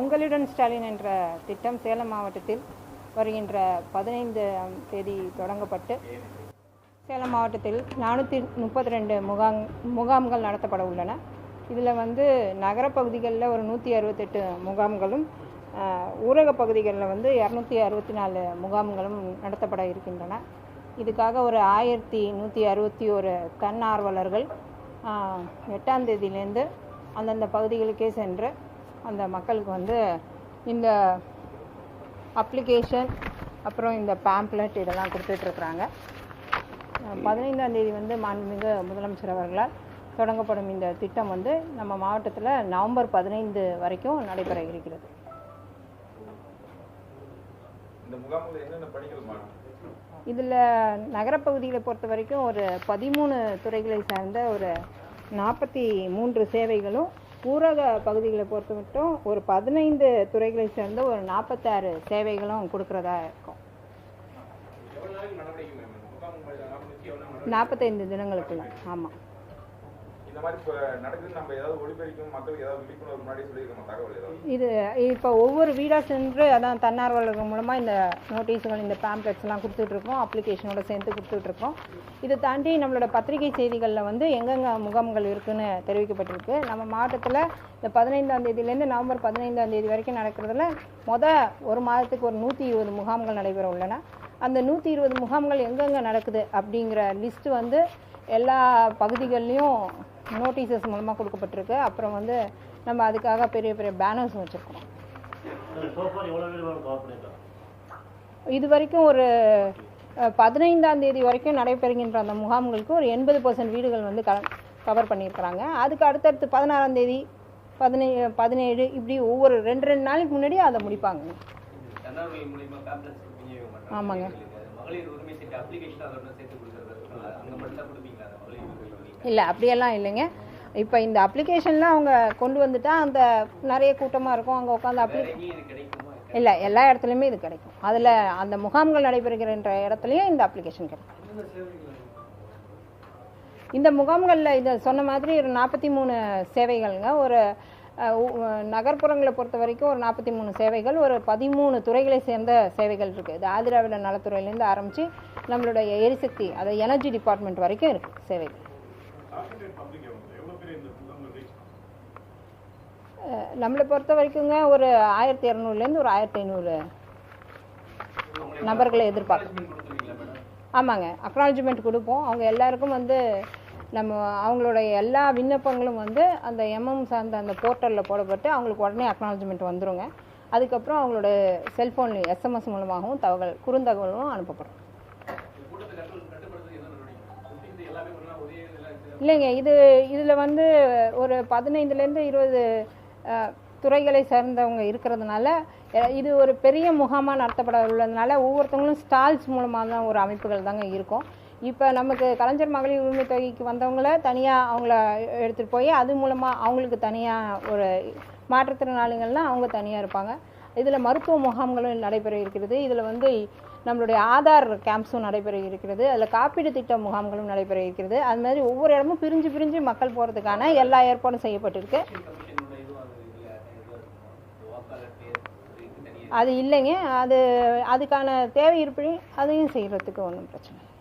உங்களுடன் ஸ்டாலின் என்ற திட்டம் சேலம் மாவட்டத்தில் வருகின்ற பதினைந்து தேதி தொடங்கப்பட்டு சேலம் மாவட்டத்தில் நானூற்றி முப்பத்தி ரெண்டு முகாம் முகாம்கள் நடத்தப்பட உள்ளன. இதில் வந்து நகரப்பகுதிகளில் ஒரு நூற்றி அறுபத்தெட்டு முகாம்களும் ஊரக பகுதிகளில் வந்து இரநூத்தி அறுபத்தி நாலு முகாம்களும் நடத்தப்பட இருக்கின்றன. இதுக்காக ஒரு ஆயிரத்தி நூற்றி அறுபத்தி ஒரு தன்னார்வலர்கள் எட்டாம் தேதியிலேருந்து அந்தந்த பகுதிகளுக்கே சென்று அந்த மக்களுக்கு வந்து இந்த அப்ளிகேஷன் அப்புறம் இந்த பேம்ப்ளெட் இதெல்லாம் கொடுத்துட்ருக்குறாங்க. பதினைந்தாம் தேதி வந்து மாண்புமிகு முதலமைச்சர் அவர்களால் தொடங்கப்படும் இந்த திட்டம் வந்து நம்ம மாவட்டத்தில் நவம்பர் பதினைந்து வரைக்கும் நடைபெற இருக்கிறது. இதில் நகரப்பகுதிகளை பொறுத்த வரைக்கும் ஒரு பதிமூணு துறைகளை சார்ந்த ஒரு நாற்பத்தி மூன்று சேவைகளும் ஊரக பகுதிகளை பொறுத்த மட்டும் ஒரு பதினைந்து துறைகளை சேர்ந்த ஒரு நாற்பத்தாறு சேவைகளும் கொடுக்குறதா இருக்கும். நாற்பத்தைந்து தினங்களுக்குள்ள. ஆமாம் இது இப்போ ஒவ்வொரு வீடாக சென்று அதான் தன்னார்வலர்கள் மூலமாக இந்த நோட்டீஸுகள் இந்த பேம்ப்ளெட்ஸ்லாம் கொடுத்துட்ருக்கோம் அப்ளிகேஷனோட சேர்த்து கொடுத்துட்ருக்கோம். இதை தாண்டி நம்மளோட பத்திரிகை செய்திகளில் வந்து எங்கெங்கே முகாம்கள் இருக்குன்னு தெரிவிக்கப்பட்டிருக்கு. நம்ம மாவட்டத்தில் இந்த பதினைந்தாம் தேதியிலேருந்து நவம்பர் பதினைந்தாம் தேதி வரைக்கும் நடக்கிறதுல மொதல் ஒரு மாதத்துக்கு ஒரு நூற்றி இருபது முகாம்கள் நடைபெற உள்ளன. அந்த நூற்றி இருபது முகாம்கள் எங்கெங்கே நடக்குது அப்படிங்கிற லிஸ்ட்டு வந்து எல்லா பகுதிகள்லேயும் நோட்டீசஸ் மூலமாக கொடுக்கப்பட்டிருக்கு. அப்புறம் வந்து நம்ம அதுக்காக பெரிய பெரிய பேனர்ஸும் வச்சுருக்கோம். இது வரைக்கும் ஒரு பதினைந்தாம் தேதி வரைக்கும் நடைபெறுகின்ற அந்த முகாம்களுக்கு ஒரு எண்பது பர்சன்ட் வீடுகள் வந்து க கவர் பண்ணியிருக்கிறாங்க. அதுக்கு அடுத்தடுத்து பதினாறாம் தேதி பதினே பதினேழு இப்படி ஒவ்வொரு ரெண்டு ரெண்டு நாளைக்கு முன்னாடி அதை முடிப்பாங்க. ஆமாங்க. இல்லை அப்படியெல்லாம் இல்லைங்க. இப்போ இந்த அப்ளிகேஷன்லாம் அவங்க கொண்டு வந்துட்டா அந்த நிறைய கூட்டமாக இருக்கும். அங்கே உட்காந்து அப்ளி இல்லை எல்லா இடத்துலையுமே இது கிடைக்கும். அதில் அந்த முகாம்கள் நடைபெறுகின்ற இடத்துலையும் இந்த அப்ளிகேஷன் கிடைக்கும். இந்த முகாம்களில் இதை சொன்ன மாதிரி ஒரு நாற்பத்தி மூணு சேவைகள்ங்க. ஒரு நகர்ப்புறங்களை பொறுத்த வரைக்கும் ஒரு நாற்பத்தி மூணு சேவைகள் ஒரு பதிமூணு துறைகளை சேர்ந்த சேவைகள் இருக்குது இது ஆதிராவிட நலத்துறையிலேருந்து ஆரம்பித்து நம்மளுடைய எரிசக்தி அதாவது எனர்ஜி டிபார்ட்மெண்ட் வரைக்கும் இருக்குது சேவைகள். அஹ், நம்மளை பொறுத்த வரைக்குங்க ஒரு ஆயிரத்தி இரநூறுலேருந்து ஒரு ஆயிரத்தி ஐநூறு நபர்களை எதிர்பார்க்கலாம் ஆமாங்க அக்னாலஜ்மெண்ட் கொடுப்போம். அவங்க எல்லாருக்கும் வந்து நம்ம அவங்களுடைய எல்லா விண்ணப்பங்களும் வந்து அந்த எம்எம் சார்ந்த அந்த போர்ட்டலில் போடப்பட்டு அவங்களுக்கு உடனே அக்னாலஜ்மெண்ட் வந்துருங்க. அதுக்கப்புறம் அவங்களோட செல்ஃபோன்லேயும் எஸ்எம்எஸ் மூலமாகவும் தகவல் குறுந்தகவலும் அனுப்பப்படும். இல்லைங்க இது இதில் வந்து ஒரு பதினைந்துலேருந்து இருபது துறைகளை சேர்ந்தவங்க இருக்கிறதுனால இது ஒரு பெரிய முகாமாக நடத்தப்பட உள்ளதுனால ஒவ்வொருத்தவங்களும் ஸ்டால்ஸ் மூலமாக தான் ஒரு அமைப்புகள் தாங்க இருக்கும். இப்போ நமக்கு கலைஞர் மகளிர் உரிமை தொகைக்கு வந்தவங்கள தனியாக அவங்கள எடுத்துகிட்டு போய் அது மூலமாக அவங்களுக்கு தனியாக ஒரு மாற்றுத்திறனாளிகள்னால் அவங்க தனியாக இருப்பாங்க. இதில் மருத்துவ முகாம்களும் நடைபெற இருக்கிறது. இதில் வந்து நம்மளுடைய ஆதார் கேம்ப்ஸும் நடைபெற இருக்கிறது. அதில் காப்பீடு திட்ட முகாம்களும் நடைபெற இருக்கிறது. அது மாதிரி ஒவ்வொரு இடமும் பிரிஞ்சு பிரிஞ்சு மக்கள் போகிறதுக்கான எல்லா ஏற்பாடும் செய்யப்பட்டிருக்கு. அது இல்லைங்க. அது அதுக்கான தேவை இருப்படி அதையும் செய்கிறதுக்கு ஒன்றும் பிரச்சனை இல்லை.